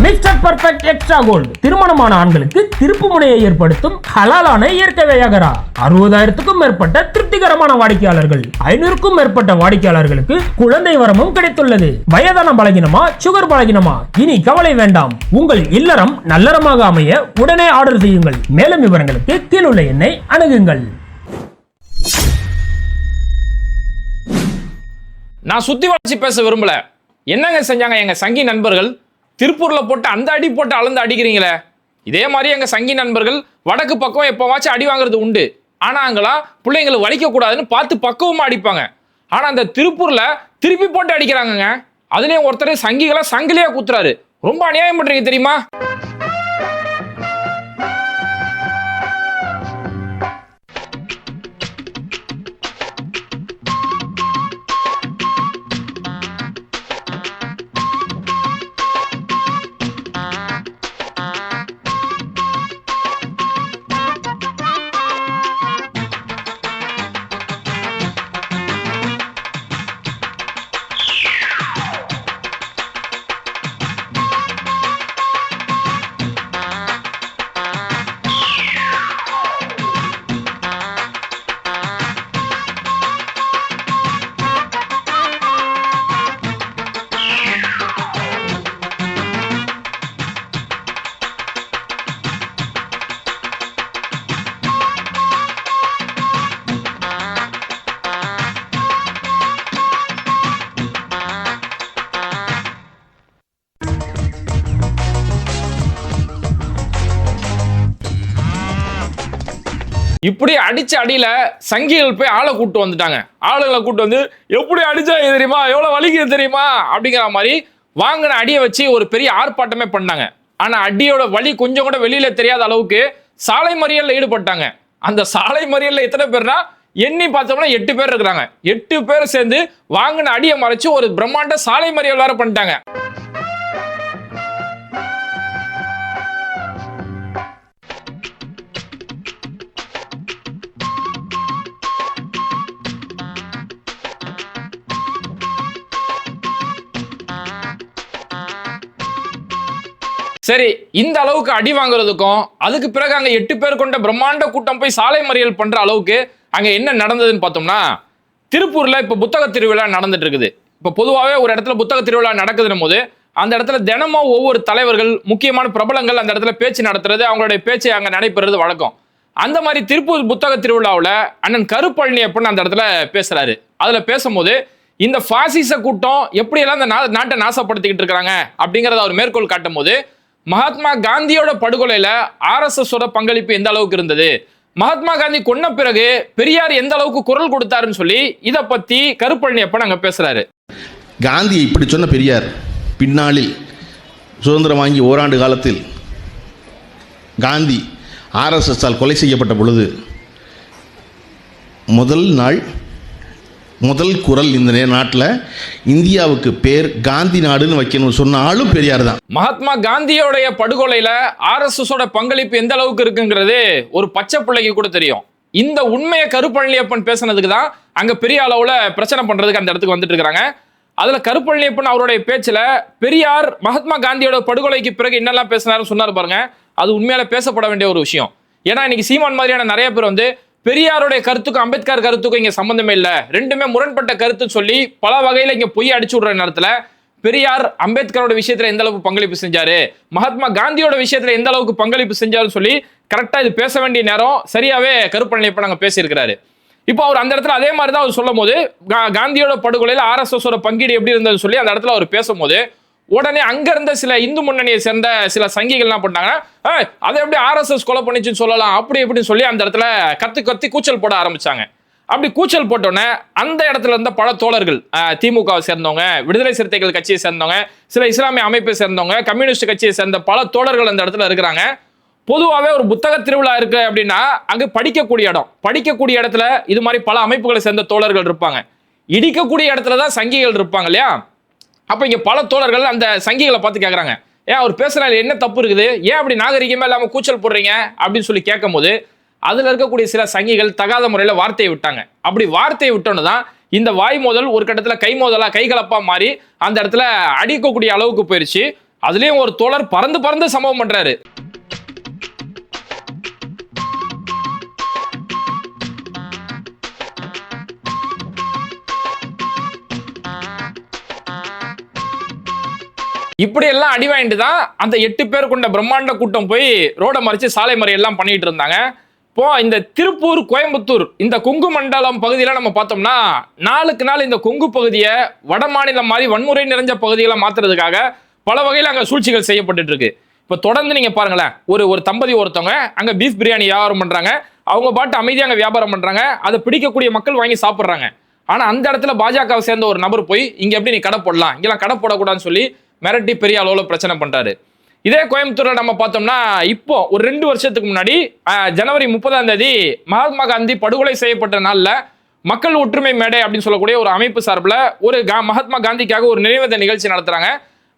Mister perfect extra gold திருமணமான ஆண்களுக்கு திருப்பு முனையை ஏற்படுத்தும் ஹலாலான இயற்கை வியாகரா. அறுபதாயிரத்துக்கும் மேற்பட்ட திருப்திகரமான வாடிக்கையாளர்கள். ஐநூறுக்கும் மேற்பட்ட வாடிக்கையாளர்களுக்கு குழந்தை வரமும் கிடைத்துள்ளது. வயதான பலகினமா சுகர் பலகினமா? இனி கவலை வேண்டாம். உங்கள் இல்லறம் நல்லறமாக அமைய உடனே ஆர்டர் செய்யுங்கள். மேலும் விவரங்களுக்கு கீழுள்ள எண்ணை அணுகுங்கள். நான் சுத்தி வளர்ச்சி பேச விரும்பல. என்னங்க செஞ்சாங்க எங்க சங்கி நண்பர்கள்? திருப்பூர்ல போட்டு அந்த அடி போட்டு அளந்து அடிக்கிறீங்களே? இதே மாதிரி எங்க சங்கி நண்பர்கள் வடக்கு பக்கம் எப்பவாச்சும் அடி வாங்குறது உண்டு. ஆனா அங்கெல்லாம் பிள்ளைங்களை வலிக்க கூடாதுன்னு பார்த்து பக்குவமாக அடிப்பாங்க. ஆனா அந்த திருப்பூர்ல திருப்பி போட்டு அடிக்கிறாங்கங்க. அதுலயும் ஒருத்தர் சங்கிகளை சங்கிலியா குத்துறாரு. ரொம்ப அநியாயம் பண்றீங்க தெரியுமா? இப்படி அடிச்ச அடியில சங்கிகள் போய் ஆளை கூப்பிட்டு வந்துட்டாங்க. ஆளுங்களை கூப்பிட்டு வந்து எப்படி அடிச்சா தெரியுமா? எவ்வளவு வலிக்குது தெரியுமா? அப்படிங்கிற மாதிரி வாங்கின அடியை வச்சு ஒரு பெரிய ஆர்ப்பாட்டமே பண்ணாங்க. ஆனா அடியோட வலி கொஞ்சம் கூட வெளியில தெரியாத அளவுக்கு சாலை மறியல்ல ஈடுபட்டாங்க. அந்த சாலை மறியல்ல எத்தனை பேர்னா எண்ணி பார்த்தோம்னா எட்டு பேர் இருக்கிறாங்க. எட்டு பேர் சேர்ந்து வாங்கின அடியை மறைச்சு ஒரு பிரம்மாண்ட சாலை மறியல் வேற பண்ணிட்டாங்க. சரி இந்த அளவுக்கு அடி வாங்குறதுக்கும் அதுக்கு பிறகு அங்க எட்டு பேர் கொண்ட பிரம்மாண்ட கூட்டம் போய் சாலை மறியல் பண்ற அளவுக்கு அங்க என்ன நடந்ததுன்னு பார்த்தோம்னா திருப்பூர்ல இப்ப புத்தக திருவிழா நடந்துட்டு இருக்குது. இப்ப பொதுவாகவே ஒரு இடத்துல புத்தக திருவிழா நடக்குதுன்னும் போது அந்த இடத்துல தினமும் ஒவ்வொரு தலைவர்கள் முக்கியமான பிரபலங்கள் அந்த இடத்துல பேச்சு நடத்துறது அவங்களுடைய பேச்சு அங்க நடைபெறுறது வழக்கம். அந்த மாதிரி திருப்பூர் புத்தக திருவிழாவில் அண்ணன் கருப்பழனி கருப்பழனியப்பன் அந்த இடத்துல பேசுறாரு. அதுல பேசும்போது இந்த ஃபாசிச கூட்டம் எப்படியெல்லாம் இந்த நா- நாட்டை நாசப்படுத்திக்கிட்டு இருக்கிறாங்க அப்படிங்கிறத அவர் மேற்கோள் காட்டும் போது மகாத்மா காந்தியோட படுகொலையில ஆர்எஸ்எஸோட பங்களிப்பு எந்த அளவுக்கு இருந்தது? மகாத்மா காந்தி கொன்ன பிறகு பெரியார் எந்த அளவுக்கு குரல் கொடுத்தாருன்னு சொல்லி இதை பத்தி கருப்பழனியப்பன் அங்க பேசுறாரு. காந்தி இப்படி சொன்ன பெரியார் பின்னாளில் சுதந்திரம் வாங்கி ஓராண்டு காலத்தில் காந்தி ஆர்எஸ்எஸ்ஸால் கொலை செய்யப்பட்ட பொழுது முதல் நாள் முதல் குரல் இந்த நாட்டில் இந்தியாவுக்கு பேர் காந்தி நாடுன்னு வைக்கணும்னு சொன்ன ஆளும் பெரியார் தான். மகாத்மா காந்தியோடைய படுகொலையில் ஆர்எஸ்எஸோட பங்களிப்பு எந்த அளவுக்கு இருக்குங்கிறது ஒரு பச்சை பிள்ளைக்கு கூட தெரியும். இந்த உண்மையை கருப்பழனியப்பன் பேசுனதுக்கு தான் அங்கே பெரிய அளவில் பிரச்சனை பண்ணுறதுக்கு அந்த இடத்துக்கு வந்துட்டு இருக்கிறாங்க அதில் கருப்பழனியப்பன் அவருடைய பேச்சில் பெரியார் மகாத்மா காந்தியோட படுகொலைக்கு பிறகு என்னெல்லாம் பேசினாருன்னு சொன்னார் பாருங்க. அது உண்மையால பேசப்பட வேண்டிய ஒரு விஷயம். ஏன்னா இன்னைக்கு சீமான் மாதிரியான நிறைய பேர் வந்து பெரியாருடைய கருத்துக்கும் அம்பேத்கர் கருத்துக்கும் இங்க சம்பந்தமே இல்லை. ரெண்டுமே முரண்பட்ட கருத்துன்னு சொல்லி பல வகையில இங்க பொய் அடிச்சு விடுற நேரத்துல பெரியார் அம்பேத்கரோட விஷயத்துல எந்த அளவுக்கு பங்களிப்பு செஞ்சாரு? மகாத்மா காந்தியோட விஷயத்துல எந்த அளவுக்கு பங்களிப்பு செஞ்சாருன்னு சொல்லி கரெக்டா இது பேச வேண்டிய நேரம் சரியாவே கருப்பழனியப்ப நாங்க பேசியிருக்கிறாரு. இப்போ அவர் அந்த இடத்துல அதே மாதிரி தான் அவர் சொல்லும் போது கா- காந்தியோட படுகொலையில் ஆர்எஸ்எஸ் ஓட பங்கீடு எப்படி இருந்ததுன்னு சொல்லி அந்த இடத்துல அவர் பேசும்போது உடனே அங்க இருந்த சில இந்து முன்னணியை சேர்ந்த சில சங்கிகள்லாம் பண்ணாங்கன்னா அதை எப்படி ஆர்எஸ்எஸ் கொலை பண்ணிச்சுன்னு சொல்லலாம். அப்படி இப்படின்னு சொல்லி அந்த இடத்துல கத்தி கத்தி கூச்சல் போட ஆரம்பிச்சாங்க. அப்படி கூச்சல் போட்டோன்னே அந்த இடத்துல இருந்த பல தோழர்கள் திமுகவை சேர்ந்தவங்க விடுதலை சிறுத்தைகள் கட்சியை சேர்ந்தவங்க சில இஸ்லாமிய அமைப்பை சேர்ந்தவங்க கம்யூனிஸ்ட் கட்சியை சேர்ந்த பல தோழர்கள் அந்த இடத்துல இருக்கிறாங்க. பொதுவாகவே ஒரு புத்தக திருவிழா இருக்கு அப்படின்னா அங்கே படிக்கக்கூடிய இடம் படிக்கக்கூடிய இடத்துல இது மாதிரி பல அமைப்புகளை சேர்ந்த தோழர்கள் இருப்பாங்க. இடிக்கக்கூடிய இடத்துல தான் சங்கிகள் இருப்பாங்க இல்லையா? அப்போ இங்க பல தோழர்கள் அந்த சங்கிகளை பார்த்து கேட்குறாங்க ஏன் அவர் பேசுறாரு என்ன தப்பு இருக்குது? ஏன் அப்படி நாகரிகமே இல்லாம கூச்சல் போடுறீங்க? அப்படின்னு சொல்லி கேட்கும்போது அதுல இருக்கக்கூடிய சில சங்கிகள் தகாத முறையில வார்த்தையை விட்டாங்க. அப்படி வார்த்தையை விட்டோன்னு தான் இந்த வாய் மோதல் ஒரு கட்டத்துல கை மோதலா கைகலப்பாக மாறி அந்த இடத்துல அடிக்கக்கூடிய அளவுக்கு போயிருச்சு. அதுலயும் ஒரு தோழர் பறந்து பறந்து சம்பவம் பண்றாரு. இப்படி எல்லாம் அடி வாங்கிட்டு தான் அந்த எட்டு பேர் கொண்ட பிரம்மாண்ட கூட்டம் போய் ரோடை மறைச்சு சாலை மறையெல்லாம் பண்ணிட்டு இருந்தாங்க. இப்போ இந்த திருப்பூர் கோயம்புத்தூர் இந்த கொங்கு மண்டலம் பகுதியில் நம்ம பார்த்தோம்னா நாளுக்கு நாள் இந்த கொங்கு பகுதியை வட மாநிலம் மாதிரி வன்முறை நிறைஞ்ச பகுதிகளை மாத்துறதுக்காக பல வகையில் அங்கே சூழ்ச்சிகள் செய்யப்பட்டு இருக்கு. இப்போ தொடர்ந்து நீங்க பாருங்களேன் ஒரு ஒரு தம்பதி ஒருத்தவங்க அங்க பீஃப் பிரியாணி வியாபாரம் பண்றாங்க அவங்க பாட்டு அமைதியாக அங்கே வியாபாரம் பண்றாங்க அதை பிடிக்கக்கூடிய மக்கள் வாங்கி சாப்பிட்றாங்க. ஆனா அந்த இடத்துல பாஜகவை சேர்ந்த ஒரு நபர் போய் இங்க எப்படி நீ கடை போடலாம்? இங்கெல்லாம் கடை போடக்கூடாதுன்னு சொல்லி மிரட்டி பெரிய அளவில் பிரச்சனை பண்ணுறாரு இதே கோயம்புத்தூரில் நம்ம பார்த்தோம்னா இப்போ ஒரு ரெண்டு வருஷத்துக்கு முன்னாடி ஜனவரி முப்பதாம் தேதி மகாத்மா காந்தி படுகொலை செய்யப்பட்ட நாளில் மக்கள் ஒற்றுமை மேடை அப்படின்னு சொல்லக்கூடிய ஒரு அமைப்பு சார்பில் ஒரு கா- மகாத்மா காந்திக்காக ஒரு நினைவேந்த நிகழ்ச்சி நடத்துகிறாங்க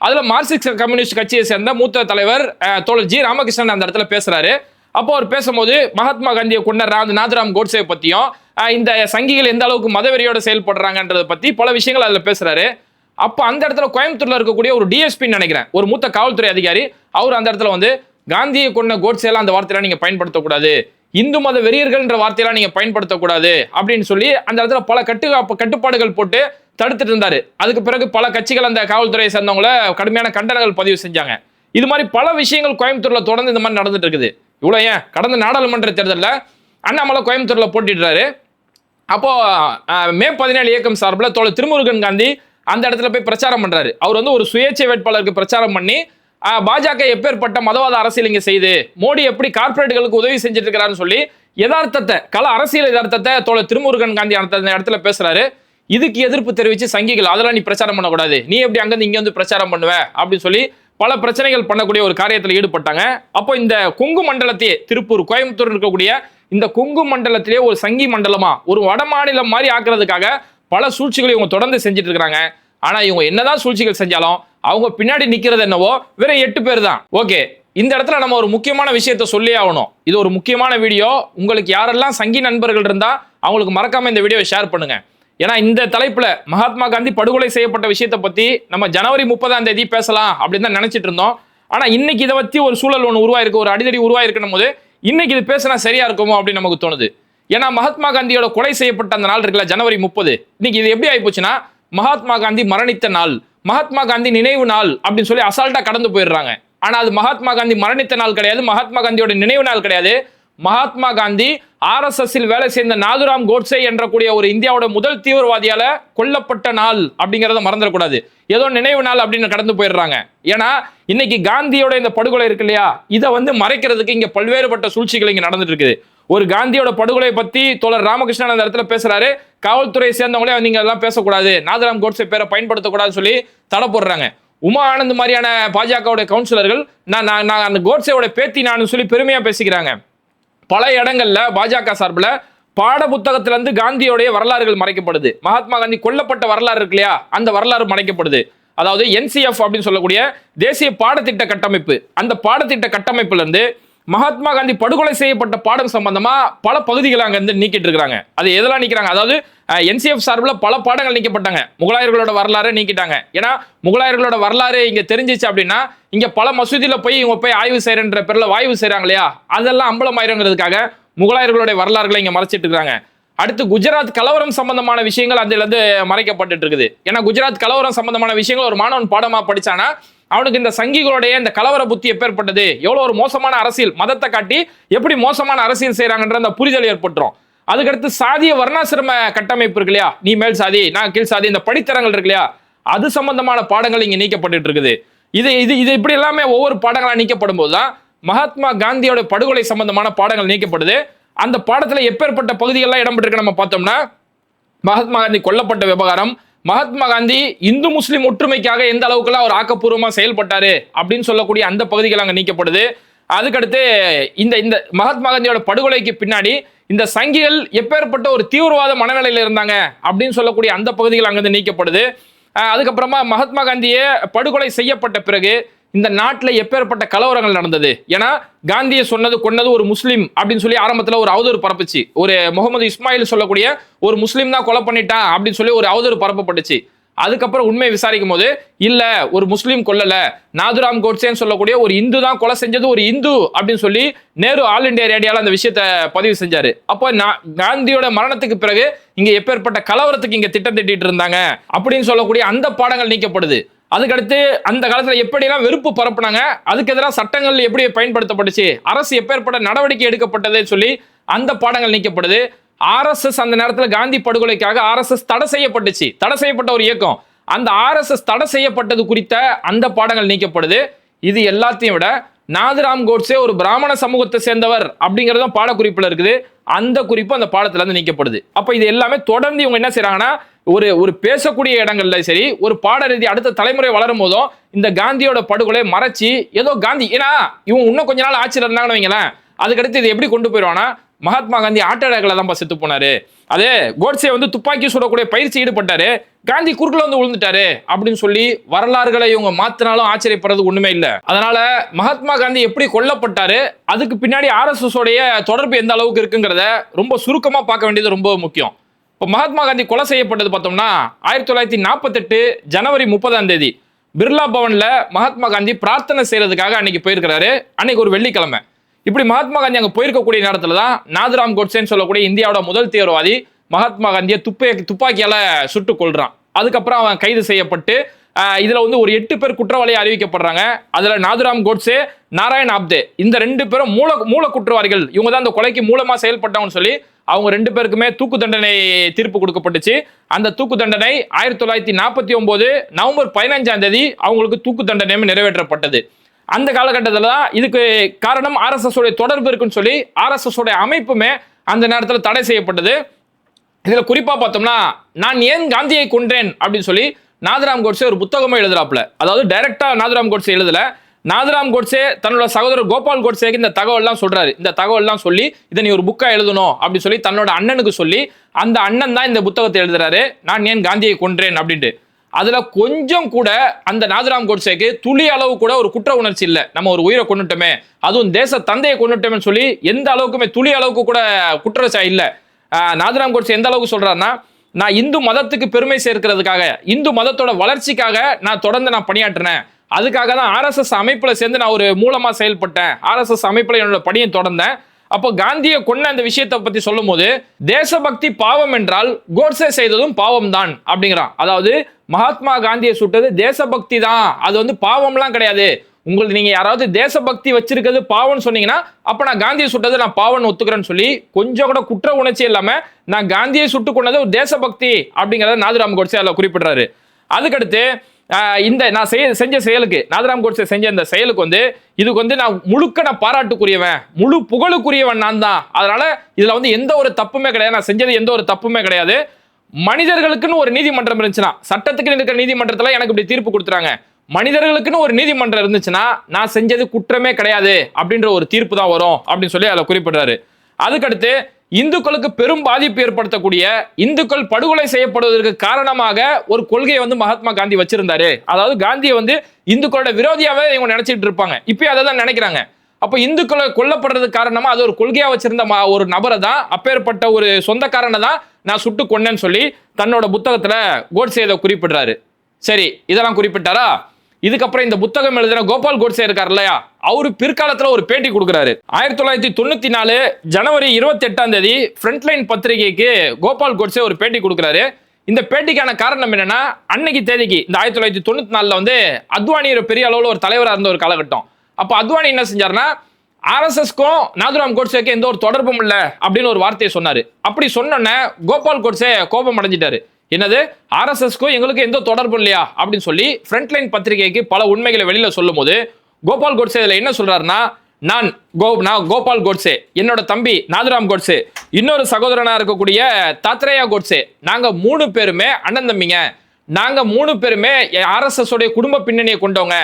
அதில் மார்க்சிஸ்ட் கம்யூனிஸ்ட் கட்சியை சேர்ந்த மூத்த தலைவர் தோழர் ஜி ராமகிருஷ்ணன் அந்த இடத்துல பேசுகிறாரு அப்போ அவர் பேசும்போது மகாத்மா காந்தியை கொண்டாடுற அந்த நாதராம் கோட்ஸே பற்றியும் இந்த சங்கிகள் எந்த அளவுக்கு மதவெறியோட செயல்படுறாங்கன்றதை பற்றி பல விஷயங்கள் அதில் பேசுகிறாரு அப்போ அந்த இடத்துல கோயம்புத்தூர்ல இருக்கக்கூடிய ஒரு டிஎஸ்பின்னு நினைக்கிறேன். ஒரு மூத்த காவல்துறை அதிகாரி அவர் அந்த இடத்துல வந்து காந்தியை கொண்ட கோட்ஸேலாம் அந்த வார்த்தையெல்லாம் நீங்க பயன்படுத்தக்கூடாது. இந்து மத வெறியர்கள்ன்ற வார்த்தையெல்லாம் நீங்க பயன்படுத்தக்கூடாது. அப்படின்னு சொல்லி அந்த இடத்துல பல கட்டு கட்டுப்பாடுகள் போட்டு தடுத்துட்டு இருந்தாரு. அதுக்கு பிறகு பல கட்சிகள் அந்த காவல்துறையை சேர்ந்தவங்கள கடுமையான கண்டனங்கள் பதிவு செஞ்சாங்க. இது மாதிரி பல விஷயங்கள் கோயம்புத்தூர்ல தொடர்ந்து இந்த மாதிரி நடந்துட்டு இருக்குது. இவ்வளோ ஏன்? கடந்த நாடாளுமன்ற தேர்தலில் அண்ணாமலை கோயம்புத்தூர்ல போட்டிடுறாரு. அப்போ மே பதினேழு இயக்கம் சார்பில் தோழர் திருமுருகன் காந்தி அந்த இடத்துல போய் பிரச்சாரம் பண்றாரு. அவர் வந்து ஒரு சுயேட்சை வேட்பாளருக்கு பிரச்சாரம் பண்ணி பாஜக எப்பேற்பட்ட மதவாத அரசியல் இங்க செய்து மோடி எப்படி கார்ப்பரேட்டுகளுக்கு உதவி செஞ்சுட்டு இருக்கிறாருன்னு சொல்லி யதார்த்தத்தை கல அரசியல் யதார்த்தத்தை தோழர் திருமுருகன் காந்தி அந்த இடத்துல பேசுறாரு. இதுக்கு எதிர்ப்பு தெரிவிச்சு சங்கிகள் அதெல்லாம் நீ பிரச்சாரம் பண்ணக்கூடாது. நீ எப்படி அங்கிருந்து இங்க வந்து பிரச்சாரம் பண்ணுவ? அப்படின்னு சொல்லி பல பிரச்சனைகள் பண்ணக்கூடிய ஒரு காரியத்தில் ஈடுபட்டாங்க. அப்போ இந்த கொங்கு மண்டலத்தையே திருப்பூர் கோயம்புத்தூர் இருக்கக்கூடிய இந்த கொங்கு மண்டலத்திலே ஒரு சங்கி மண்டலமா ஒரு வட மாநிலம் மாதிரி ஆக்குறதுக்காக பல சூழ்ச்சிகளை இவங்க தொடர்ந்து செஞ்சுட்டு இருக்கிறாங்க ஆனா இவங்க என்னதான் சூழ்ச்சிகள் செஞ்சாலும் அவங்க பின்னாடி நிக்கிறது என்னவோ வெறும் எட்டு பேர் தான். ஓகே இந்த இடத்துல நம்ம ஒரு முக்கியமான விஷயத்த சொல்லியே ஆகணும். இது ஒரு முக்கியமான வீடியோ. உங்களுக்கு யாரெல்லாம் சங்கி நண்பர்கள் இருந்தா அவங்களுக்கு மறக்காம இந்த வீடியோவை ஷேர் பண்ணுங்க. ஏன்னா இந்த தலைப்புல மகாத்மா காந்தி படுகொலை செய்யப்பட்ட விஷயத்தை பத்தி நம்ம ஜனவரி முப்பதாம் தேதி பேசலாம் அப்படின்னு தான் நினைச்சிட்டு இருந்தோம். ஆனா இன்னைக்கு இதை பத்தி ஒரு சூழல் ஒன்று உருவாயிருக்கு ஒரு அடிதடி உருவாயிருக்கணும் போது இன்னைக்கு இது பேசினா சரியா இருக்குமோ அப்படின்னு நமக்கு தோணுது. ஏன்னா மகாத்மா காந்தியோட கொலை செய்யப்பட்ட அந்த நாள் இருக்குல்ல ஜனவரி முப்பது. இன்னைக்கு இது எப்படி ஆயிப்போச்சுன்னா மகாத்மா காந்தி மரணித்த நாள் மகாத்மா காந்தி நினைவு நாள் அப்படின்னு சொல்லி அசால்ட்டா கடந்து போயிடுறாங்க. ஆனா அது மகாத்மா காந்தி மரணித்த நாள் கிடையாது மகாத்மா காந்தியோட நினைவு நாள் கிடையாது. மகாத்மா காந்தி ஆர்எஸ்எஸ் வேலை சேர்ந்த நாதுராம் கோட்சே என்ற கூடிய ஒரு இந்தியாவோட முதல் தீவிரவாதியால கொல்லப்பட்ட நாள் அப்படிங்கறத மறந்துடக்கூடாது. ஏதோ நினைவு நாள் அப்படின்னு கடந்து போயிடுறாங்க. ஏன்னா இன்னைக்கு காந்தியோட இந்த படுகொலை இருக்கு இல்லையா? இதை வந்து மறைக்கிறதுக்கு இங்க பல்வேறுபட்ட சூழ்ச்சிகள் இங்க நடந்துட்டு இருக்குது. ஒரு காந்தியோட படுகொலை பத்தி தோழர் ராமகிருஷ்ணன் அந்த இடத்துல பேசுறாரு. காவல்துறையை சேர்ந்தவங்களே நீங்க எல்லாம் பேசக்கூடாது. நாதராம் கோட்ஸே பேரை பயன்படுத்தக்கூடாதுன்னு சொல்லி தடை போடுறாங்க. உமா ஆனந்த் மாதிரியான பாஜகவுடைய கவுன்சிலர்கள் நான் நான் நான் அந்த கோட்ஸேவோட பேத்தி நான் சொல்லி பெருமையா பேசிக்கிறாங்க. பல இடங்கள்ல பாஜக சார்பில் பாட புத்தகத்திலிருந்து காந்தியோடைய வரலாறுகள் மறைக்கப்படுது. மகாத்மா காந்தி கொல்லப்பட்ட வரலாறு இருக்கு இல்லையா? அந்த வரலாறு மறைக்கப்படுது. அதாவது என்சிஎஃப் அப்படின்னு சொல்லக்கூடிய தேசிய பாடத்திட்ட கட்டமைப்பு. அந்த பாடத்திட்ட கட்டமைப்புல இருந்து மகாத்மா காந்தி படுகொலை செய்யப்பட்ட பாடம் சம்பந்தமா பல பகுதிகளை அங்க இருந்து நீக்கிட்டு இருக்காங்க. அது எதெல்லாம் நீக்கிறாங்க? அதாவது என்சிஎஃப் சார்பில் பல பாடங்கள் நீக்கப்பட்டாங்க. முகலாயர்களோட வரலாறு நீக்கிட்டாங்க. ஏன்னா முகலாயர்களோட வரலாறு இங்க தெரிஞ்சிச்சு அப்படின்னா இங்க பல மசூதியில போய் இவங்க போய் ஆய்வு செய்யறன்ற பேர்ல ஆய்வு செய்கிறாங்க இல்லையா? அதெல்லாம் அம்பலமாயிருங்கிறதுக்காக முகலாயர்களுடைய வரலாறுகளை இங்க மறைச்சிட்டு இருக்காங்க. அடுத்து குஜராத் கலவரம் சம்பந்தமான விஷயங்கள் அதுலேருந்து மறைக்கப்பட்டு இருக்குது. ஏன்னா குஜராத் கலவரம் சம்பந்தமான விஷயங்கள் ஒரு மாணவன் பாடமாக படித்தானா அவனுக்கு இந்த சங்கிகளுடைய இந்த கலவர புத்தி எப்பேற்பட்டது? எவ்வளோ ஒரு மோசமான அரசியல்? மதத்தை காட்டி எப்படி மோசமான அரசியல் செய்கிறாங்கன்ற அந்த புரிதல் ஏற்பட்டுரும். அதுக்கடுத்து சாதிய வர்ணாசிரம கட்டமைப்பு இருக்கு இல்லையா? நீ மேல் சாதி நான் கீழ் சாதி இந்த படித்தரங்கள் இருக்கு இல்லையா? அது சம்பந்தமான பாடங்கள் இங்கே நீக்கப்பட்டு இருக்குது. இது இது இது இப்படி எல்லாமே ஒவ்வொரு பாடங்களாக நீக்கப்படும் போதுதான் மகாத்மா காந்தியோட படுகொலை சம்பந்தமான பாடங்கள் நீக்கப்படுது. அந்த பாடத்தில் எப்பேற்பட்ட பகுதிகள்லாம் இடம்பெற்றிருக்கு நம்ம பார்த்தோம்னா மகாத்மா காந்தி கொல்லப்பட்ட விவகாரம் மகாத்மா காந்தி இந்து முஸ்லீம் ஒற்றுமைக்காக எந்த அளவுக்குலாம் அவர் ஆக்கப்பூர்வமா செயல்பட்டாரு அப்படின்னு சொல்லக்கூடிய அந்த பகுதிகள் அங்க நீக்கப்படுது. அதுக்கடுத்து இந்த இந்த மகாத்மா காந்தியோட படுகொலைக்கு பின்னாடி இந்த சங்கிகள் எப்பேற்பட்ட ஒரு தீவிரவாத மனநிலையில இருந்தாங்க அப்படின்னு சொல்லக்கூடிய அந்த பகுதிகள் அங்கிருந்து நீக்கப்படுது. அதுக்கப்புறமா மகாத்மா காந்தியே படுகொலை செய்யப்பட்ட பிறகு இந்த நாட்டில் எப்பேற்பட்ட கலவரங்கள் நடந்தது? ஏன்னா காந்தியை சொன்னது கொன்னது ஒரு முஸ்லீம் அப்படின்னு சொல்லி ஆரம்பத்தில் ஒரு அவதூறு பரப்புச்சு. ஒரு முகமது இஸ்மாயில் சொல்லக்கூடிய ஒரு முஸ்லீம் தான் கொலை பண்ணிட்டான் அப்படின்னு சொல்லி ஒரு அவதூறு பரப்பப்பட்டுச்சு. அதுக்கப்புறம் உண்மையை விசாரிக்கும் போது இல்ல ஒரு முஸ்லீம் கொல்லல. நாதுராம் கோட்சேன்னு சொல்லக்கூடிய ஒரு இந்து தான் கொலை செஞ்சது ஒரு இந்து அப்படின்னு சொல்லி நேரு ஆல் இண்டியா ரேடியால அந்த விஷயத்த பதிவு செஞ்சாரு. அப்போ காந்தியோட மரணத்துக்கு பிறகு இங்க எப்பேற்பட்ட கலவரத்துக்கு இங்க திட்டம் திட்டிட்டு இருந்தாங்க அப்படின்னு சொல்லக்கூடிய அந்த பாடங்கள் நீக்கப்படுது. அதுக்கடுத்து அந்த காலத்தில் எப்படியெல்லாம் வெறுப்பு பரப்புனாங்க? அதுக்கு எதிராக சட்டங்கள் எப்படி பயன்படுத்தப்பட்டுச்சு? அரசு எப்பேற்பட்ட நடவடிக்கை எடுக்கப்பட்டதுன்னு சொல்லி அந்த பாடங்கள் நீக்கப்படுது. ஆர்எஸ்எஸ் அந்த நேரத்தில் காந்தி படுகொலைக்காக ஆர்எஸ்எஸ் தடை செய்யப்பட்டுச்சு. தடை செய்யப்பட்ட ஒரு இயக்கம். அந்த ஆர்எஸ்எஸ் தடை செய்யப்பட்டது குறித்த அந்த பாடங்கள் நீக்கப்படுது. இது எல்லாத்தையும் விட நாதுராம் கோட்ஸே ஒரு பிராமண சமூகத்தை சேர்ந்தவர் அப்படிங்கிறதும் பாடக்குறிப்பில் இருக்குது. அந்த குறிப்பு அந்த பாடத்திலேருந்து நீக்கப்படுது. அப்போ இது எல்லாமே தொடர்ந்து இவங்க என்ன செய்கிறாங்கன்னா ஒரு ஒரு பேசக்கூடிய இடங்கள்ல சரி ஒரு பாட ரீதி அடுத்த தலைமுறை வளரும் போதும் இந்த காந்தியோட படுகொலை மறைச்சி ஏதோ காந்தி ஏன்னா இவங்க இன்னும் கொஞ்ச நாள் ஆட்சியில் இருந்தாங்கன்னு வைங்களேன். அதுக்கடுத்து இது எப்படி கொண்டு போயிடுவானா மகாத்மா காந்தி ஆட்டடக்கில் தான் செத்து போனாரு. அதே கோட்ஸே வந்து துப்பாக்கி சுடக்கூடிய பயிற்சி ஈடுபட்டாரு. காந்தி குறுக்கில் வந்து விழுந்துட்டாரு அப்படின்னு சொல்லி வரலாறுகளை இவங்க மாத்தினாலும் ஆச்சரியப்படுறது ஒண்ணுமே இல்லை. அதனால மகாத்மா காந்தி எப்படி கொல்லப்பட்டாரு அதுக்கு பின்னாடி ஆர்எஸ்எஸ் உடைய தொடர்பு எந்த அளவுக்கு இருக்குங்கிறத ரொம்ப சுருக்கமா பார்க்க வேண்டியது ரொம்ப முக்கியம். இப்போ மகாத்மா காந்தி கொலை செய்யப்பட்டது பார்த்தோம்னா ஆயிரத்தி தொள்ளாயிரத்தி நாற்பத்தெட்டு ஜனவரி முப்பதாம் தேதி பிர்லா பவனில் மகாத்மா காந்தி பிரார்த்தனை செய்கிறதுக்காக அன்னைக்கு போயிருக்கிறாரு. அன்னைக்கு ஒரு வெள்ளிக்கிழமை. இப்படி மகாத்மா காந்தி அங்கே போயிருக்கக்கூடிய நேரத்தில் தான் நாதுராம் கோட்சேன்னு சொல்லக்கூடிய இந்தியாவோட முதல் தீவிரவாதி மகாத்மா காந்தியை துப்பே துப்பாக்கியால் சுட்டு கொள்றான் அதுக்கப்புறம் அவன் கைது செய்யப்பட்டு இதில் வந்து ஒரு எட்டு பேர் குற்றவாளியை அறிவிக்கப்படுறாங்க. அதில் நாதுராம் கோட்ஸே நாராயண் ஆப்தே இந்த ரெண்டு பேரும் மூல மூல குற்றவாளிகள். இவங்க தான் அந்த கொலைக்கு மூலமாக செயல்பட்டவங்கன்னு சொல்லி அவங்க ரெண்டு பேருக்குமே தூக்கு தண்டனை தீர்ப்பு கொடுக்கப்பட்டுச்சு. அந்த தூக்கு தண்டனை ஆயிரத்தி தொள்ளாயிரத்தி நாற்பத்தி ஒன்பது நவம்பர் பதினஞ்சாம் தேதி அவங்களுக்கு தூக்கு தண்டனையும் நிறைவேற்றப்பட்டது. அந்த காலகட்டத்தில் தான் இதுக்கு காரணம் ஆர்எஸ்எஸ் உடைய தொடர்பு இருக்குன்னு சொல்லி ஆர்எஸ்எஸ் உடைய அமைப்புமே அந்த நேரத்தில் தடை செய்யப்பட்டது. இதில் குறிப்பாக பார்த்தோம்னா நான் ஏன் காந்தியை கொன்றேன் அப்படின்னு சொல்லி நாதராம் கோட்ஸே ஒரு புத்தகமாக எழுதுறாப்புல. அதாவது டைரெக்டாக நாதராம் கோட்ஸே எழுதலை. நாதராம் கோட்ஸே தன்னோட சகோதரர் கோபால் கோட்ஸேக்கு இந்த தகவல்லாம் சொல்றாரு. இந்த தகவல்லாம் சொல்லி இதை நீ ஒரு புக்கா எழுதணும் அப்படின்னு சொல்லி தன்னோட அண்ணனுக்கு சொல்லி அந்த அண்ணன் தான் இந்த புத்தகத்தை எழுதுறாரு. நான் ஏன் காந்தியை கொன்றேன் அப்படின்ட்டு. அதுல கொஞ்சம் கூட அந்த நாதராம் கோட்சேக்கு துளி அளவு கூட ஒரு குற்ற உணர்ச்சி இல்லை. நம்ம ஒரு உயிரை கொண்டுட்டோமே அதுவும் தேச தந்தையை கொண்டுட்டோம்னு சொல்லி எந்த அளவுக்குமே துளி அளவுக்கு கூட குற்றச்சா இல்லை. ஆஹ் நாதராம் கோட்சே எந்த அளவுக்கு சொல்றாருன்னா நான் இந்து மதத்துக்கு பெருமை சேர்க்கிறதுக்காக இந்து மதத்தோட வளர்ச்சிக்காக நான் தொடர்ந்து நான் பணியாற்றினேன். அதுக்காக தான் ஆர்எஸ்எஸ் அமைப்பில் சேர்ந்து நான் ஒரு மூலமாக செயல்பட்டேன். ஆர்எஸ்எஸ் அமைப்பில் என்னோட பணியை தொடர்ந்தேன். அப்போ காந்தியை கொண்ட அந்த விஷயத்தை பத்தி சொல்லும்போது தேசபக்தி பாவம் என்றால் கோட்ஸே செய்ததும் பாவம் தான் அப்படிங்கிறான். அதாவது மகாத்மா காந்தியை சுட்டது தேசபக்தி தான். அது வந்து பாவம்லாம் கிடையாது. உங்களுக்கு நீங்க யாராவது தேசபக்தி வச்சிருக்கிறது பாவம்னு சொன்னீங்கன்னா அப்ப நான் காந்தியை சுட்டது நான் பாவம்னு ஒத்துக்கிறேன்னு சொல்லி கொஞ்சம் கூட குற்ற உணர்ச்சி இல்லாம நான் காந்தியை சுட்டு கொண்டது ஒரு தேசபக்தி அப்படிங்கிறத நாதுராம் கோட்ஸே அதில் குறிப்பிடுறாரு. அதுக்கடுத்து இந்த நான் செய்ய செஞ்ச செயலுக்கு நாதராம் கோட்சே செஞ்ச இந்த செயலுக்கு வந்து இதுக்கு வந்து நான் முழுக்க நான் பாராட்டுக்குரியவன் முழு புகழுக்குரியவன் நான் தான். அதனால இதுல வந்து எந்த ஒரு தப்புமே கிடையாது. நான் செஞ்சது எந்த ஒரு தப்புமே கிடையாது. மனிதர்களுக்குன்னு ஒரு நீதிமன்றம் இருந்துச்சுன்னா சட்டத்துக்கு இருக்கிற நீதிமன்றத்துல எனக்கு இப்படி தீர்ப்பு கொடுத்துறாங்க. மனிதர்களுக்குன்னு ஒரு நீதிமன்றம் இருந்துச்சுன்னா நான் செஞ்சது குற்றமே கிடையாது அப்படின்ற ஒரு தீர்ப்பு தான் வரும் அப்படின்னு சொல்லி அதில் குறிப்பிடுறாரு. அதுக்கடுத்து இந்துக்களுக்கு பெரும் பாதிப்பு ஏற்படுத்தக்கூடிய இந்துக்கள் படுகொலை செய்யப்படுவதற்கு காரணமாக ஒரு கொள்கையை வந்து மகாத்மா காந்தி வச்சிருந்தாரு. அதாவது காந்தியை வந்து இந்துக்களோட விரோதியாவே இவங்க நினைச்சிட்டு இருப்பாங்க. இப்போ அதை தான் நினைக்கிறாங்க. அப்போ இந்துக்களை கொல்லப்படுறதுக்கு காரணமா அது ஒரு கொள்கையா வச்சிருந்த ஒரு நபரை தான் அப்பேற்பட்ட ஒரு சொந்தக்காரனை தான் நான் சுட்டு கொன்னேன்னு சொல்லி தன்னோட புத்தகத்தில் கோட்ஸே இதை குறிப்பிடுறாரு. சரி இதெல்லாம் குறிப்பிட்டாரா? இதுக்கப்புறம் இந்த புத்தகம் எழுதின கோபால் கோட்ஸே இருக்கார் இல்லையா? அவரு பிற்காலத்துல ஒரு பேட்டி கொடுக்குறாரு. ஆயிரத்தி தொள்ளாயிரத்தி தொண்ணூத்தி நாலு ஜனவரி இருபத்தி எட்டாம் தேதி ஃப்ரண்ட்லைன் பத்திரிகைக்கு கோபால் கோட்ஸே ஒரு பேட்டி கொடுக்குறாரு. இந்த பேட்டிக்கான காரணம் என்னன்னா அன்னைக்கு தேதிக்கு இந்த ஆயிரத்தி தொள்ளாயிரத்தி தொண்ணூத்தி நாலுல வந்து அத்வானி ஒரு பெரிய அளவில் ஒரு தலைவராக இருந்த ஒரு காலகட்டம். அப்போ அத்வானி என்ன செஞ்சாருன்னா ஆர்எஸ்எஸ்க்கும் நாதுராம் கோட்சேக்கு எந்த ஒரு தொடர்பும் இல்லை அப்படின்னு ஒரு வார்த்தையை சொன்னார். அப்படி சொன்னோன்னே கோபால் கோட்சே கோபம் அடைஞ்சிட்டாரு. என்னது? ஆர்எஸ்எஸ்க்கும் எங்களுக்கு எந்த தொடர்பும் இல்லையா? அப்படின்னு சொல்லி ஃப்ரண்ட்லைன் பத்திரிகைக்கு பல உண்மைகளை வெளியில சொல்லும்போது கோபால் கோட்சே இதில் என்ன சொல்கிறாருன்னா நான் கோ நான் கோபால் கோட்சே என்னோட தம்பி நாதுராம் கோட்சே இன்னொரு சகோதரனாக இருக்கக்கூடிய தாத்ரேயா கோட்சே நாங்கள் மூணு பேருமே அண்ணன் தம்பிங்க. நாங்கள் மூணு பேருமே ஆர்எஸ்எஸ் உடைய குடும்ப பின்னணியை கொண்டவங்க.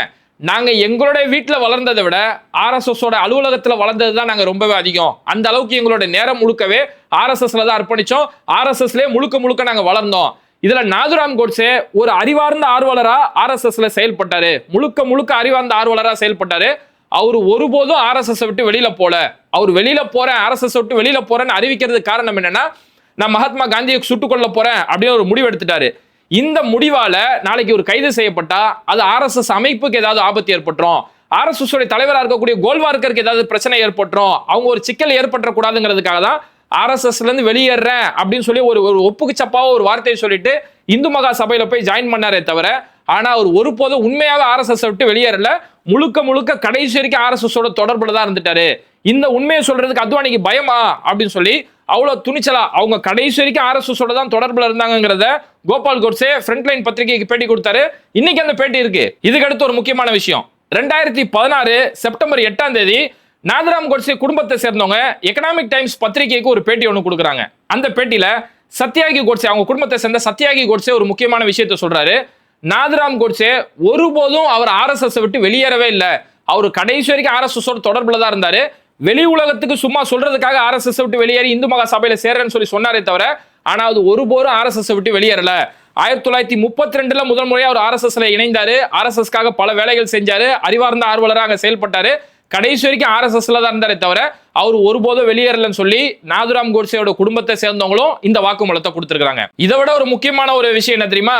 நாங்கள் எங்களுடைய வீட்டில் வளர்ந்ததை விட ஆர்எஸ்எஸோட அலுவலகத்தில் வளர்ந்தது தான் நாங்கள் ரொம்பவே அதிகம். அந்த அளவுக்கு எங்களோட நேரம் முழுக்கவே ஆர்எஸ்எஸ்ல தான் அர்ப்பணித்தோம் ஆர்எஸ்எஸ்லேயே முழுக்க முழுக்க நாங்கள் வளர்ந்தோம். இதில் நாதுராம் கோட்சே ஒரு அறிவார்ந்த ஆர்வலராக ஆர்எஸ்எஸ்ல செயல்பட்டார். முழுக்க முழுக்க அறிவார்ந்த ஆர்வலராக செயல்பட்டார். அவர் ஒருபோதும் ஆர்எஸ்எஸ் விட்டு வெளியில் போகல அவர் வெளியில் போகிறேன் ஆர்எஸ்எஸ் விட்டு வெளியில் போகிறேன்னு அறிவிக்கிறதுக்கு காரணம் என்னென்னா நான் மகாத்மா காந்தியை சுட்டுக்கொள்ள போகிறேன் அப்படின்னு ஒரு முடிவு எடுத்துட்டாரு. இந்த முடிவால நாளைக்கு ஒரு கைது செய்யப்பட்டா அது ஆர்எஸ்எஸ் அமைப்புக்கு ஏதாவது ஆபத்து ஏற்பட்டுரும். ஆர்எஸ்எஸ் உடைய தலைவராக இருக்கக்கூடிய கோல்வார்க்கருக்கு ஏதாவது பிரச்சனை ஏற்பட்டுரும். அவங்க ஒரு சிக்கல் ஏற்பட்டக்கூடாதுங்கிறதுக்காக தான் ஆர்எஸ்எஸ்லேருந்து வெளியேறேன் அப்படின்னு சொல்லி ஒரு ஒரு ஒப்புக்கு சப்பாவோ ஒரு வார்த்தையை சொல்லிட்டு இந்து மகா சபையில போய் ஜாயின் பண்ணாரே தவிர ஆனா அவர் ஒருபோதும் உண்மையாக ஆர்எஸ்எஸ் விட்டு வெளியேறல. முழுக்க முழுக்க கடைசி வரைக்கும் ஆர்எஸ்எஸ் தொடர்பில் தொடர்புல தான் இருந்துட்டாரு. இந்த உண்மையை சொல்றதுக்கு அத்வானிக்கு பயமா? அப்படின்னு சொல்லி அவ்வளவு துணிச்சலா அவங்க கடைசி வரைக்கும் ஆர்எஸ்எஸ் ஓட தான் தொடர்புல இருந்தாங்கங்கிறத கோபால் கோட்ஸே ஃப்ரண்ட் லைன் பத்திரிகைக்கு பேட்டி கொடுத்தாரு. இன்னைக்கு அந்த பேட்டி இருக்கு. இதுக்கு அடுத்து ஒரு முக்கியமான விஷயம். ரெண்டாயிரத்தி பதினாறு செப்டம்பர் எட்டாம் தேதி நாதராம் கோட்ஸே குடும்பத்தை சேர்ந்தவங்க எக்கனாமிக் டைம்ஸ் பத்திரிகைக்கு ஒரு பேட்டி ஒன்று கொடுக்குறாங்க. அந்த பேட்டியில சத்யாகி கோட்ஸே அவங்க குடும்பத்தை சேர்ந்த சத்யாகி கோட்ஸே ஒரு முக்கியமான விஷயத்த சொல்றாரு. நாதராம் கோட்ஸே ஒருபோதும் அவர் ஆர்எஸ்எஸ் விட்டு வெளியேறவே இல்லை. அவர் கடைசி வரைக்கும் ஆர்எஸ்எஸ் தொடர்புல தான் இருந்தாரு. வெளி உலகத்துக்கு சும்மா சொல்றதுக்காக ஆர்எஸ்எஸ் விட்டு வெளியேறி இந்து மகா சபையில சேர்றேன்னு சொல்லி சொன்னாரே தவிர ஆனா அது ஒருபோதும் ஆர்எஸ்எஸ் விட்டு வெளியேறல. ஆயிரத்தி தொள்ளாயிரத்தி முப்பத்தி ரெண்டுல முதல் முறையாக அவர் ஆர்எஸ்எஸ்ல இணைந்தாரு. ஆர்எஸ்எஸ்க்காக பல வேலைகள் செஞ்சாரு. அறிவார்ந்த ஆர்வலராக அங்க செயல்பட்டாரு. கடைசி வரைக்கும் ஆர்எஸ்எஸ்ல தான் இருந்தாரே தவிர அவர் ஒருபோதும் வெளியேறலன்னு சொல்லி நாதுராம் கோட்சேயோட குடும்பத்தை சேர்ந்தவங்களும் இந்த வாக்குமூலத்தை கொடுத்துருக்காங்க இதை விட ஒரு முக்கியமான ஒரு விஷயம் என்ன தெரியுமா?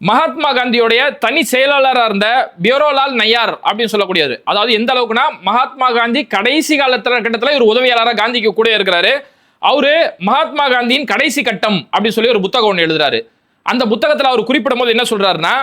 மகாத்மா காந்தியோடைய தனி செயலாளராக இருந்த பியூரோலால் நையார் அப்படின்னு சொல்லக்கூடியது. அதாவது எந்த அளவுக்குன்னா மகாத்மா காந்தி கடைசி காலத்தில் கட்டத்தில் ஒரு உதவியாளராக காந்திக்கு கூட இருக்கிறாரு. அவரு மகாத்மா காந்தியின் கடைசி கட்டம் அப்படின்னு சொல்லி ஒரு புத்தகம் ஒன்று எழுதுறாரு. அந்த புத்தகத்தில் அவர் குறிப்பிடும் போது என்ன சொல்றாருன்னா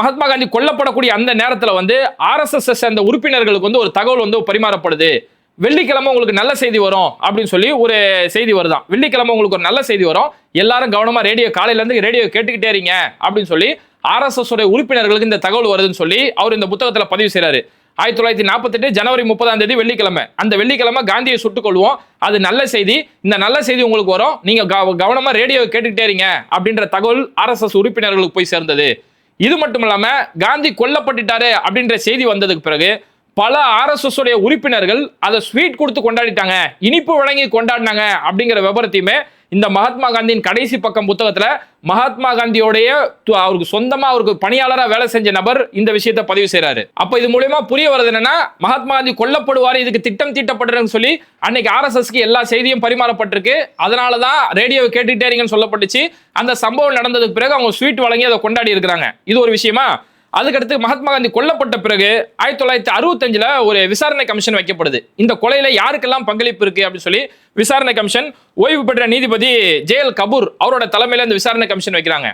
மகாத்மா காந்தி கொல்லப்படக்கூடிய அந்த நேரத்தில் வந்து ஆர்எஸ்எஸ் சேர்ந்த உறுப்பினர்களுக்கு வந்து ஒரு தகவல் வந்து பரிமாறப்படுது. வெள்ளிக்கிழமை உங்களுக்கு நல்ல செய்தி வரும் அப்படின்னு சொல்லி ஒரு செய்தி வருதான். வெள்ளிக்கிழமை உங்களுக்கு ஒரு நல்ல செய்தி வரும். எல்லாரும் கவனமா ரேடியோ காலையிலேருந்து ரேடியோ கேட்டுக்கிட்டே இருங்க அப்படின்னு சொல்லி ஆர்எஸ்எஸ் உடைய உறுப்பினர்களுக்கு இந்த தகவல் வருதுன்னு சொல்லி அவர் இந்த புத்தகத்தில் பதிவு செய்கிறாரு ஆயிரத்தி தொள்ளாயிரத்தி நாற்பத்தெட்டு ஜனவரி முப்பதாம் தேதி வெள்ளிக்கிழமை. அந்த வெள்ளிக்கிழமை காந்தியை சுட்டுக் கொள்வோம் அது நல்ல செய்தி. இந்த நல்ல செய்தி உங்களுக்கு வரும். நீங்கள் கவ- கவனமாக ரேடியோ கேட்டுக்கிட்டே இருங்க அப்படின்ற தகவல் ஆர்எஸ்எஸ் உறுப்பினர்களுக்கு போய் சேர்ந்தது. இது மட்டும் இல்லாமல் காந்தி கொல்லப்பட்டுட்டாரு அப்படின்ற செய்தி வந்ததுக்கு பிறகு பல ஆர்எஸ்எஸ் உடைய உறுப்பினர்கள் அதை ஸ்வீட் கொடுத்து கொண்டாடிட்டாங்க. இனிப்பு வழங்கி கொண்டாடினாங்க அப்படிங்கிற விபரத்தையுமே இந்த மகாத்மா காந்தியின் கடைசி பக்கம் புத்தகத்தில் மகாத்மா காந்தியோடைய து- அவருக்கு சொந்தமாக அவருக்கு பணியாளராக வேலை செஞ்ச நபர் இந்த விஷயத்தை பதிவு செய்கிறாரு அப்போ இது மூலயமா புரிய வருது என்னன்னா மகாத்மா காந்தி கொல்லப்படுவார் இதுக்கு திட்டம் தீட்டப்படுறேன்னு சொல்லி அன்னைக்கு ஆர்எஸ்எஸ்க்கு எல்லா செய்தியும் பரிமாறப்பட்டிருக்கு. அதனால தான் ரேடியோ கேட்டுக்கிட்டே இருங்கன்னு சொல்லப்பட்டுச்சு. அந்த சம்பவம் நடந்ததுக்கு பிறகு அவங்க ஸ்வீட் வழங்கி அதை கொண்டாடி இருக்கிறாங்க. இது ஒரு விஷயமா? அதுக்கடுத்து மகாத்மா காந்தி கொல்லப்பட்ட பிறகு ஆயிரத்தி தொள்ளாயிரத்தி அறுபத்தஞ்சில் ஒரு விசாரணை கமிஷன் வைக்கப்படுது. இந்த கொலையில யாருக்கெல்லாம் பங்களிப்பு இருக்கு அப்படின்னு சொல்லி விசாரணை கமிஷன் ஓய்வு பெற்ற நீதிபதி ஜே எல் கபூர் அவரோட தலைமையில் இந்த விசாரணை கமிஷன் வைக்கிறாங்க.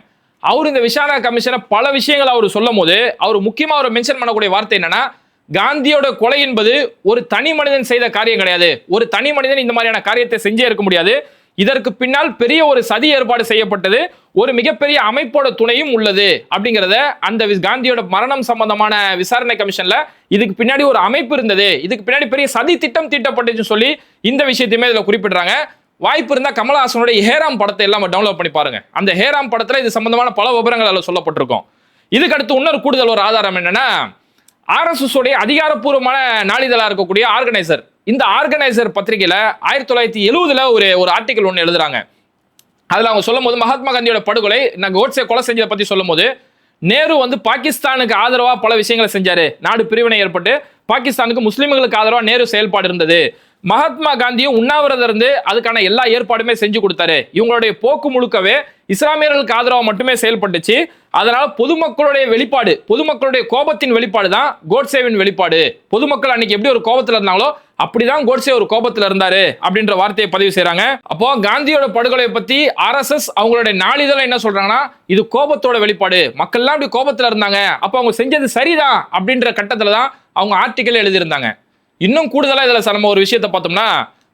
அவர் இந்த விசாரணை கமிஷனை பல விஷயங்கள் அவர் சொல்லும் போது அவர் முக்கியமாக அவர் மென்ஷன் பண்ணக்கூடிய வார்த்தை என்னன்னா காந்தியோட கொலை என்பது ஒரு தனி மனிதன் செய்த காரியம் கிடையாது. ஒரு தனி மனிதன் இந்த மாதிரியான காரியத்தை செஞ்சே இருக்க முடியாது. இதற்கு பின்னால் பெரிய ஒரு சதி ஏற்பாடு செய்யப்பட்டது. ஒரு மிகப்பெரிய அமைப்போட துணையும் உள்ளது அப்படிங்கிறத அந்த காந்தியோட மரணம் சம்பந்தமான விசாரணை கமிஷன்ல இதுக்கு பின்னாடி ஒரு அமைப்பு இருந்தது. இதுக்கு பின்னாடி பெரிய சதி திட்டம் தீட்டப்பட்டுச்சுன்னு சொல்லி இந்த விஷயத்தையுமே இதுல குறிப்பிடுறாங்க. வாய்ப்பு இருந்தால் கமலஹாசனுடைய ஹேராம் படத்தை எல்லாம் டவுன்லோட் பண்ணி பாருங்க. அந்த ஹேராம் படத்துல இது சம்பந்தமான பல விவரங்கள் அதில் சொல்லப்பட்டிருக்கும். இதுக்கடுத்து இன்னொரு கூடுதல் ஒரு ஆதாரம் என்னன்னா ஆர்எஸ்எஸ் உடைய அதிகாரப்பூர்வமான நாளிதழாக இருக்கக்கூடிய ஆர்கனைசர் இந்த ஆர்கனைசர் பத்திரிகையில ஆயிரத்தி தொள்ளாயிரத்தி எழுவதுல ஒரு ஒரு ஆர்டிக்கல் ஒன்று எழுதுறாங்க. அதுல அவங்க சொல்லும் போது மகாத்மா காந்தியோட படுகொலை நான் கோட்ஸே கொலை செஞ்சதை பத்தி சொல்லும் போது நேரு வந்து பாகிஸ்தானுக்கு ஆதரவா பல விஷயங்களை செஞ்சாரு. நாடு பிரிவினை ஏற்பட்டு பாகிஸ்தானுக்கு முஸ்லீம்களுக்கு ஆதரவா நேரு செயல்பாடு இருந்தது. மகாத்மா காந்தியும் உண்ணாவிரதம் இருந்து அதுக்கான எல்லா ஏற்பாடுமே செஞ்சு கொடுத்தாரு. இவங்களுடைய போக்கு முழுக்கவே இஸ்லாமியர்களுக்கு ஆதரவா மட்டுமே செயல்பட்டுச்சு. அதனால பொதுமக்களுடைய வெளிப்பாடு பொதுமக்களுடைய கோபத்தின் வெளிப்பாடு தான் கோட்சேவின் வெளிப்பாடு. பொதுமக்கள் அன்னைக்கு எப்படி ஒரு கோபத்துல இருந்தாங்களோ அப்படிதான் கோட்சே ஒரு கோபத்துல இருந்தாரு அப்படின்ற வார்த்தையை பதிவு செய்யறாங்க அப்போ காந்தியோட படுகொலை பத்தி ஆர்எஸ்எஸ் அவங்களுடைய நாளிதழ என்ன சொல்றாங்கன்னா இது கோபத்தோட வெளிப்பாடு. மக்கள்லாம் அப்படி கோபத்துல இருந்தாங்க. அப்போ அவங்க செஞ்சது சரிதான் அப்படின்ற கட்டத்தில் தான் அவங்க ஆர்டிக்கல் எழுதியிருந்தாங்க. இன்னும் கூடுதலா இதுல நம்ம ஒரு விஷயத்தை பார்த்தோம்னா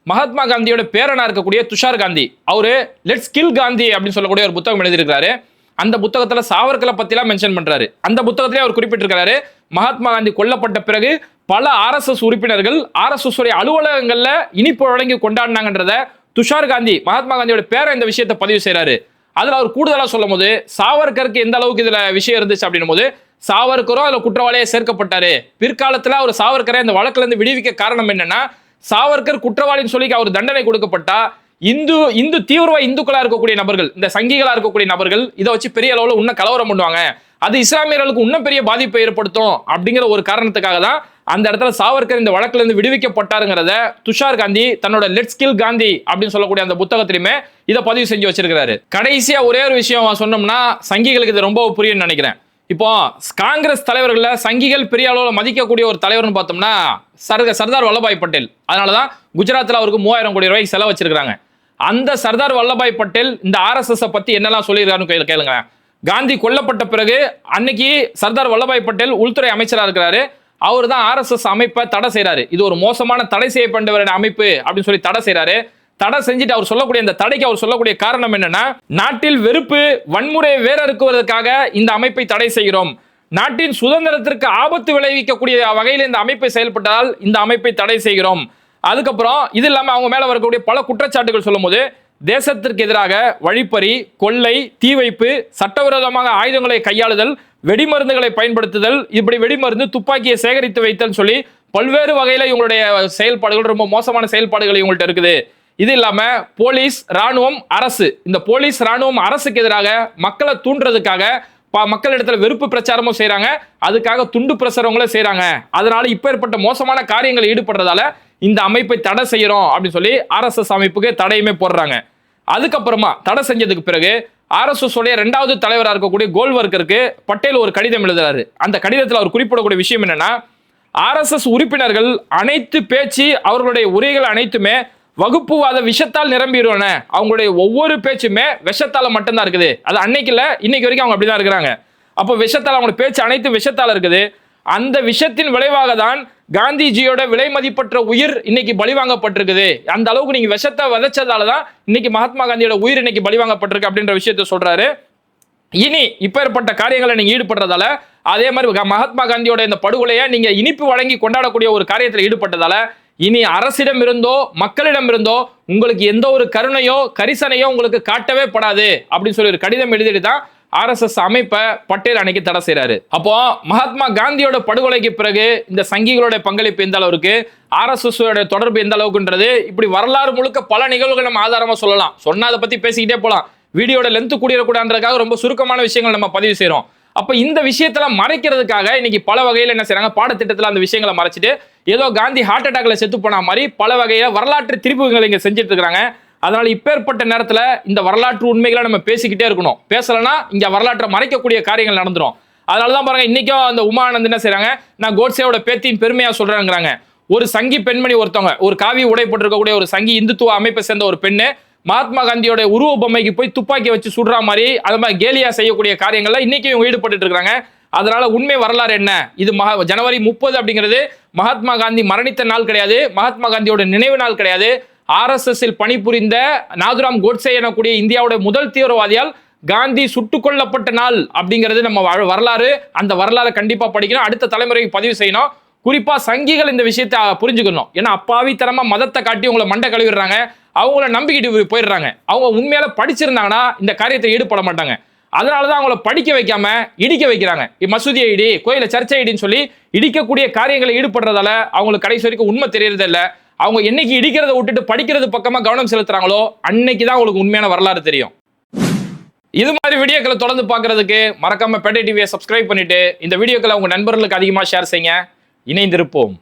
மகாத்மா காந்தியோட பேரனா இருக்கக்கூடிய துஷார் காந்தி. அவரு லெட்ஸ் கில் காந்தி அப்படின்னு சொல்லக்கூடிய ஒரு புத்தகம் எழுதியிருக்காரு அந்த புத்தகத்துல சாவர்கரை பற்றிலாம் மென்ஷன் பண்றாரு. அந்த புத்தகத்திலே அவர் குறிப்பிட்டிருக்கிறாரு மகாத்மா காந்தி கொல்லப்பட்ட பிறகு பல ஆர்எஸ்எஸ் உறுப்பினர்கள் ஆர்எஸ்எஸ் உடைய அலுவலகங்களில் இனிப்பு வழங்கி கொண்டாடினாங்கன்றத துஷார் காந்தி மகாத்மா காந்தியோட பேரை இந்த விஷயத்தை பதிவு செய்கிறாரு அதில் அவர் கூடுதலாக சொல்லும் போது சாவர்கருக்கு எந்த அளவுக்கு இதில் விஷயம் இருந்துச்சு அப்படின்னும் போது சாவர்கரும் அதில் குற்றவாளியாக சேர்க்கப்பட்டாரு. பிற்காலத்தில் அவர் சாவர்கரை இந்த வழக்கிலேருந்து விடுவிக்க காரணம் என்னன்னா சாவர்கர் குற்றவாளின்னு சொல்லி அவர் தண்டனை கொடுக்கப்பட்டா இந்து இந்து தீவிரவா இந்துக்களா இருக்கக்கூடிய நபர்கள் இந்த சங்கிகளா இருக்கக்கூடிய நபர்கள் இதை வச்சு பெரிய அளவில் இன்னும் கலவரம் பண்ணுவாங்க. அது இஸ்லாமியர்களுக்கு இன்னும் பெரிய பாதிப்பை ஏற்படுத்தும் அப்படிங்கிற ஒரு காரணத்துக்காக தான் அந்த இடத்துல சாவர்கர் இந்த வழக்குல இருந்து விடுவிக்கப்பட்டாருங்கிறத துஷார் காந்தி தன்னோட லெட்ஸ் கில் காந்தி அப்படின்னு சொல்லக்கூடிய அந்த புத்தகத்திலுமே இதை பதிவு செஞ்சு வச்சிருக்கிறாரு. கடைசியா ஒரே ஒரு விஷயம் சொன்னோம்னா சங்கிகளுக்கு இது ரொம்ப புரியும்னு நினைக்கிறேன். இப்போ காங்கிரஸ் தலைவர்களில் சங்கிகள் பெரிய அளவில் மதிக்கக்கூடிய ஒரு தலைவர்னு பார்த்தோம்னா சர்க சர்தார் வல்லபாய் பட்டேல். அதனால தான் குஜராத்தில் அவருக்கு மூவாயிரம் கோடி ரூபாய்க்கு செலவு வச்சிருக்காங்க அந்த சர்தார் வல்லபாய் பட்டேல் இந்த ஆர்எஸ்எஸ் பத்தி என்னெல்லாம் சொல்லியிருக்காருன்னு கேளுங்க காந்தி கொல்லப்பட்ட பிறகு அன்னைக்கு சர்தார் வல்லபாய் பட்டேல் உள்துறை அமைச்சராக இருக்கிறாரு. அவர் தான் ஆர்எஸ்எஸ் அமைப்பை தடை செய்கிறாரு இது ஒரு மோசமான தடை செய்யப்பட்ட அமைப்பு அப்படின்னு சொல்லி தடை செய்கிறாரு தடை செஞ்சுட்டு அவர் சொல்லக்கூடிய இந்த தடைக்கு அவர் சொல்லக்கூடிய காரணம் என்னன்னா நாட்டில் வெறுப்பு வன்முறையை வேறறுக்குவதற்காக இந்த அமைப்பை தடை செய்கிறோம். நாட்டின் சுதந்திரத்திற்கு ஆபத்து விளைவிக்கக்கூடிய வகையில் இந்த அமைப்பை செயல்பட்டதால் இந்த அமைப்பை தடை செய்கிறோம். அதுக்கப்புறம் இது இல்லாமல் அவங்க மேலே வரக்கூடிய பல குற்றச்சாட்டுகள் சொல்லும்போது தேசத்திற்கு எதிராக வழிப்பறி கொள்ளை தீ வைப்பு சட்டவிரோதமாக ஆயுதங்களை கையாளுதல் வெடிமருந்துகளை பயன்படுத்துதல் இப்படி வெடிமருந்து துப்பாக்கியை சேகரித்து வைத்தல் சொல்லி பல்வேறு வகையில் இவங்களுடைய செயல்பாடுகள் ரொம்ப மோசமான செயல்பாடுகள் இவங்கள்ட்ட இருக்குது. இது இல்லாம போலீஸ் ராணுவம் அரசு. இந்த போலீஸ் ராணுவம் அரசுக்கு எதிராக மக்களை தூண்டுறதுக்காக மக்களிடத்துல வெறுப்பு பிரச்சாரமும் செய்யறாங்க அதுக்காக துண்டு பிரசுரங்களும் செய்யறாங்க அதனால இப்பேற்பட்ட மோசமான காரியங்களில் ஈடுபடுறதால இந்த அமைப்பை தடை செய்யறோம் அப்படின்னு சொல்லி ஆர்எஸ்எஸ் அமைப்புக்கு தடையுமே போடுறாங்க. அதுக்கப்புறமா தடை செஞ்சதுக்கு பிறகு ஆர்எஸ்எஸ் உடைய ரெண்டாவது தலைவராக இருக்கக்கூடிய கோல்வர்க்கருக்கு பட்டேல் ஒரு கடிதம் எழுதுறாரு. அந்த கடிதத்தில் அவர் குறிப்பிடக்கூடிய விஷயம் என்னன்னா ஆர்எஸ்எஸ் உறுப்பினர்கள் அனைத்து பேச்சு அவர்களுடைய உரைகள் அனைத்துமே வகுப்புவாத விஷத்தால் நிரம்பிடுவான. அவங்களுடைய ஒவ்வொரு பேச்சுமே விஷத்தால் மட்டும்தான் இருக்குது. அது அன்னைக்கு இல்லை இன்னைக்கு வரைக்கும் அவங்க அப்படிதான் இருக்கிறாங்க. அப்போ விஷத்தால் அவங்களோட பேச்சு அனைத்து விஷத்தால் இருக்குது. அந்த விஷத்தின் விளைவாக தான் காந்திஜியோட விலை மதிப்பற்ற உயிர் இன்னைக்கு பலிவாங்கப்பட்டிருக்குது அந்த அளவுக்கு நீங்க விஷத்தை விதைச்சதால தான் இன்னைக்கு மகாத்மா காந்தியோட உயிர் இன்னைக்கு பலிவாங்கப்பட்டிருக்கு அப்படின்ற விஷயத்த சொல்றாரு. இனி இப்பேற்பட்ட காரியங்களை நீங்க ஈடுபடுறதால அதே மாதிரி மகாத்மா காந்தியோட இந்த படுகொலையை நீங்க இனிப்பு வழங்கி கொண்டாடக்கூடிய ஒரு காரியத்தில் ஈடுபட்டதால இனி அரசிடம் இருந்தோ மக்களிடம் இருந்தோ உங்களுக்கு எந்த ஒரு கருணையோ கரிசனையோ உங்களுக்கு காட்டவே படாது அப்படின்னு சொல்லி ஒரு கடிதம் எழுதிட்டு தான் ஆர்எஸ்எஸ் அமைப்பை பட்டேல் அன்னைக்கு தடை செய்கிறாரு அப்போ மகாத்மா காந்தியோட படுகொலைக்கு பிறகு இந்த சங்கிகளோட பங்களிப்பு எந்த அளவுக்கு ஆர்எஸ்எஸ் தொடர்பு எந்த அளவுக்குன்றது இப்படி வரலாறு முழுக்க பல நிகழ்வுகள் நம்ம ஆதாரமாக சொல்லலாம். சொன்னால் அதை பற்றி பேசிக்கிட்டே போகலாம் வீடியோட லென்த்து கூடிடக்கூடாதுன்றதுக்காக ரொம்ப சுருக்கமான விஷயங்கள் நம்ம பதிவு செய்கிறோம் அப்போ இந்த விஷயத்தில் மறைக்கிறதுக்காக இன்னைக்கு பல வகையில் என்ன செய்கிறாங்க பாடத்திட்டத்தில் அந்த விஷயங்களை மறைச்சிட்டு ஏதோ காந்தி ஹார்ட் அட்டாக்ல செத்து போன மாதிரி பல வகையில் வரலாற்று திருப்புகளை இங்கே செஞ்சுட்டு இருக்கிறாங்க அதனால் இப்பேற்பட்ட நேரத்தில் இந்த வரலாற்று உண்மைகளை நம்ம பேசிக்கிட்டே இருக்கணும். பேசலைன்னா இங்கே வரலாற்றை மறைக்கக்கூடிய காரியங்கள் நடந்துடும் அதனால தான் பாருங்க இன்னைக்கும் அந்த உமானந்த் என்ன செய்கிறாங்க நான் கோட்ஸேவோட பேத்தியின் பெருமையாக சொல்கிறேங்கிறாங்க ஒரு சங்கி பெண்மணி ஒருத்தவங்க ஒரு காவி உடைப்பட்டிருக்கக்கூடிய ஒரு சங்கி இந்துத்துவ அமைப்பை சேர்ந்த ஒரு பெண்ணு மகாத்மா காந்தியோட உருவ பொம்மைக்கு போய் துப்பாக்கி வச்சு சுடுற மாதிரி அது மாதிரி கேலியா செய்யக்கூடிய காரியங்கள்லாம் இன்னைக்கு இவங்க ஈடுபட்டு இருக்கிறாங்க அதனால உண்மை வரலாறு என்ன? இது மகா ஜனவரி முப்பது அப்படிங்கிறது மகாத்மா காந்தி மரணித்த நாள் கிடையாது. மகாத்மா காந்தியோட நினைவு நாள் கிடையாது. ஆர்எஸ்எஸ்ஸில் பணிபுரிந்த நாதுராம் கோட்சே எனக்கூடிய இந்தியாவுடைய முதல் தீவிரவாதியால் காந்தி சுட்டுக் கொல்லப்பட்ட நாள் அப்படிங்கிறது நம்ம வரலாறு. அந்த வரலாறை கண்டிப்பாக படிக்கணும். அடுத்த தலைமுறைக்கு பதிவு செய்யணும். குறிப்பாக சங்கிகள் இந்த விஷயத்தை புரிஞ்சுக்கணும். ஏன்னா அப்பாவித்தனமாக மதத்தை காட்டி உங்களை மண்டை கழுவிடுறாங்க. அவங்கள நம்பிக்கிட்டு போயிடுறாங்க. அவங்க உண்மையில படிச்சிருந்தாங்கன்னா இந்த காரியத்தை ஈடுபட மாட்டாங்க. அதனாலதான் அவங்கள படிக்க வைக்காம இடிக்க வைக்கிறாங்க. இ- மசூதியை இடி கோயில சர்ச்சை இடின்னு சொல்லி இடிக்கக்கூடிய காரியங்களை ஈடுபடுறதால அவங்களுக்கு கடைசி வரைக்கும் உண்மை தெரியறதில்லை அவங்க என்னைக்கு இடிக்கிறத விட்டுட்டு படிக்கிறது பக்கமாக கவனம் செலுத்துறாங்களோ அன்னைக்கு தான் உங்களுக்கு உண்மையான வரலாறு தெரியும். இது மாதிரி வீடியோக்களை தொடர்ந்து பார்க்கறதுக்கு மறக்காம பெட்டை டிவியை சப்ஸ்கிரைப் பண்ணிட்டு இந்த வீடியோக்களை உங்க நண்பர்களுக்கு அதிகமாக ஷேர் செய்யுங்க. இணைந்திருப்போம்.